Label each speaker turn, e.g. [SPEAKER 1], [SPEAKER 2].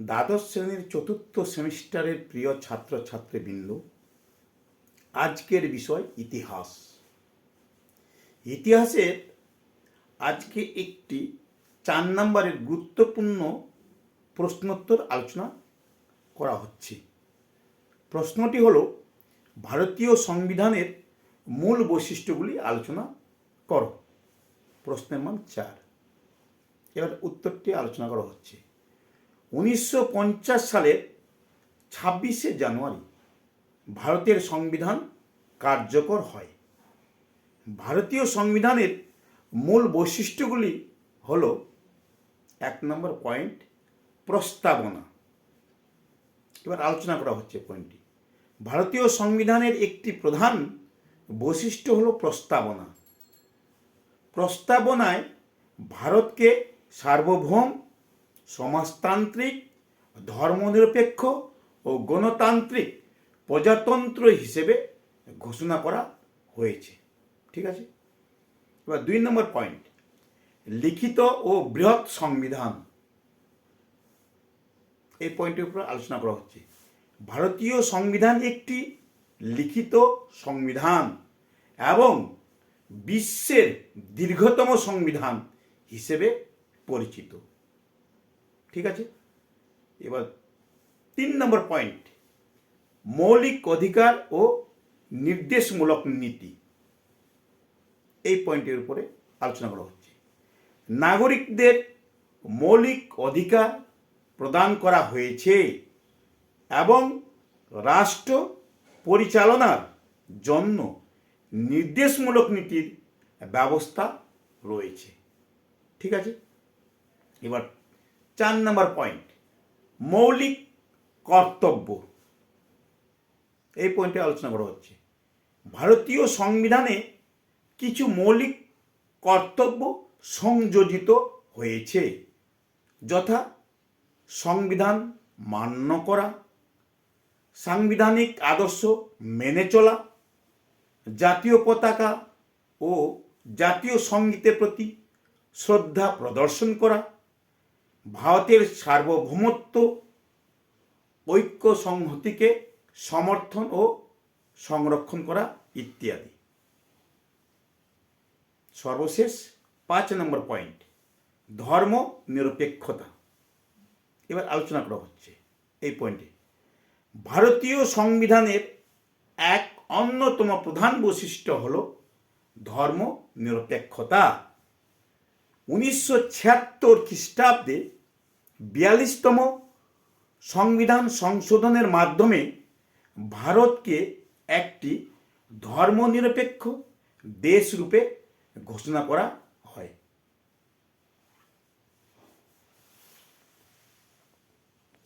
[SPEAKER 1] দ্বাদশ শ্রেণির চতুর্থ সেমিস্টারের প্রিয় ছাত্রছাত্রীবৃন্দ, আজকের বিষয় ইতিহাস। ইতিহাসের আজকে একটি চার নম্বরের গুরুত্বপূর্ণ প্রশ্নোত্তর আলোচনা করা হচ্ছে। প্রশ্নটি হলো, ভারতীয় সংবিধানের মূল বৈশিষ্ট্যগুলি আলোচনা করো। প্রশ্নের মান চার। এবার উত্তরটি আলোচনা করা হচ্ছে। উনিশশো পঞ্চাশ সালের ছাব্বিশে জানুয়ারি ভারতের সংবিধান কার্যকর হয়। ভারতীয় সংবিধানের মূল বৈশিষ্ট্যগুলি হল এক নম্বর পয়েন্ট প্রস্তাবনা। এবার আলোচনা করা হচ্ছে পয়েন্টটি ভারতীয় সংবিধানের একটি প্রধান বৈশিষ্ট্য হল প্রস্তাবনা। প্রস্তাবনায় ভারতকে সার্বভৌম সমাজতান্ত্রিক, ধর্মনিরপেক্ষ ও গণতান্ত্রিক প্রজাতন্ত্র হিসেবে ঘোষণা করা হয়েছে। ঠিক আছে? এবার দুই নম্বর পয়েন্ট লিখিত ও বৃহৎ সংবিধান। এই পয়েন্টের উপর আলোচনা করা হচ্ছে। ভারতীয় সংবিধান একটি লিখিত সংবিধান এবং বিশ্বের দীর্ঘতম সংবিধান হিসেবে পরিচিত। ঠিক আছে? এবার তিন নম্বর পয়েন্ট মৌলিক অধিকার ও নির্দেশমূলক নীতি। এই পয়েন্টের উপরে আলোচনা করা হচ্ছে। নাগরিকদের মৌলিক অধিকার প্রদান করা হয়েছে এবং রাষ্ট্র পরিচালনার জন্য নির্দেশমূলক নীতির ব্যবস্থা রয়েছে। ঠিক আছে? এবার চার নম্বর পয়েন্ট মৌলিক কর্তব্য। এই পয়েন্টে আলোচনা করা হচ্ছে। ভারতীয় সংবিধানে কিছু মৌলিক কর্তব্য সংযোজিত হয়েছে, যথা সংবিধান মান্য করা, সাংবিধানিক আদর্শ মেনে চলা, জাতীয় পতাকা ও জাতীয় সঙ্গীতের প্রতি শ্রদ্ধা প্রদর্শন করা ভারতের সার্বভৌমত্ব ঐক্য সংহতিকে সমর্থন ও সংরক্ষণ করা ইত্যাদি। সর্বশেষ পাঁচ নম্বর পয়েন্ট, ধর্ম নিরপেক্ষতা। এবার আলোচনা করা হচ্ছে এই পয়েন্টে। ভারতীয় সংবিধানের এক অন্যতম প্রধান বৈশিষ্ট্য হল ধর্ম নিরপেক্ষতা। উনিশশো ছিয়াত্তর খ্রিস্টাব্দে বিয়াল্লিশতম সংবিধান সংশোধনের মাধ্যমে ভারতকে একটি ধর্মনিরপেক্ষ দেশরূপে ঘোষণা করা